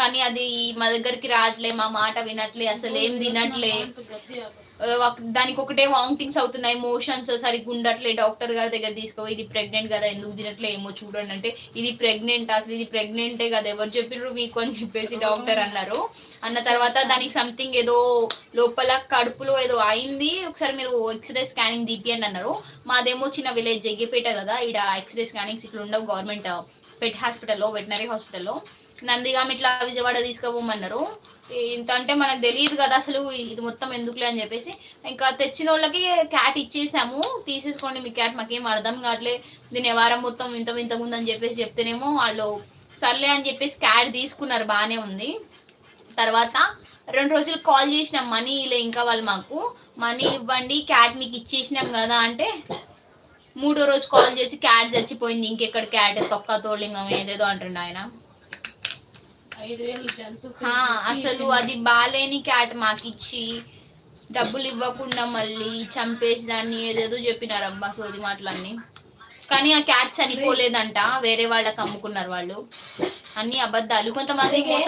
కానీ అది మా దగ్గరికి రావట్లే మా మాట వినట్లే అసలు ఏం తినట్లే. దానికి ఒకటే వామిటింగ్స్ అవుతున్నాయి మోషన్స్ సరిగ్గా ఉండట్లే డాక్టర్ గారి దగ్గర తీసుకో ఇది ప్రెగ్నెంట్ కదా ఎందుకు తినట్లే ఏమో చూడండి అంటే ఇది ప్రెగ్నెంట్ అసలు ఇది ప్రెగ్నెంటే కదా ఎవరు చెప్పిర్రు మీకు అని చెప్పేసి డాక్టర్ అన్నారు. అన్న తర్వాత దానికి సంథింగ్ ఏదో లోపల కడుపులో ఏదో అయింది ఒకసారి మీరు ఎక్స్రే స్కానింగ్ తీపియండి అన్నారు. మాదేమో చిన్న విలేజ్ జగ్గిపేట కదా ఇక్కడ ఎక్స్రే స్కానింగ్స్ ఇట్లా ఉండవు గవర్నమెంట్ పెట్ హాస్పిటల్లో వెటనరీ హాస్పిటల్లో. నందిగాం ఇట్లా విజయవాడ తీసుకుపోమన్నారు. ఇంత అంటే మనకు తెలియదు కదా అసలు ఇది మొత్తం ఎందుకులే అని చెప్పేసి. ఇంకా తెచ్చిన వాళ్ళకి క్యాట్ ఇచ్చేసాము. తీసేసుకోండి మీ క్యాట్ మాకేం అర్థం కావట్లే. దీని వారం మొత్తం ఇంత ఇంత ముందు అని చెప్పేసి చెప్తేనేమో వాళ్ళు సర్లే అని చెప్పేసి క్యాట్ తీసుకున్నారు బాగానే ఉంది. తర్వాత రెండు రోజులు కాల్ చేసినాం మనీ లే ఇంకా వాళ్ళు మాకు. మనీ ఇవ్వండి క్యాట్ మీకు ఇచ్చేసినాం కదా అంటే మూడో రోజు కాల్ చేసి క్యాట్ చచ్చిపోయింది. ఇంకెక్కడ క్యాట్? తొక్క తోలింగం ఏదేదో అంటుండే ఆయన. అసలు అది బాలేని క్యాట్ మాకు ఇచ్చి డబ్బులు ఇవ్వకుండా మళ్ళీ చంపేసి దాన్ని ఏదేదో చెప్పినారు అబ్బా సోది మాటలన్నీ. కానీ ఆ క్యాట్ చనిపోలేదంట వేరే వాళ్ళకి అమ్ముకున్నారు వాళ్ళు. అన్ని అబద్ధాలు. కొంతమంది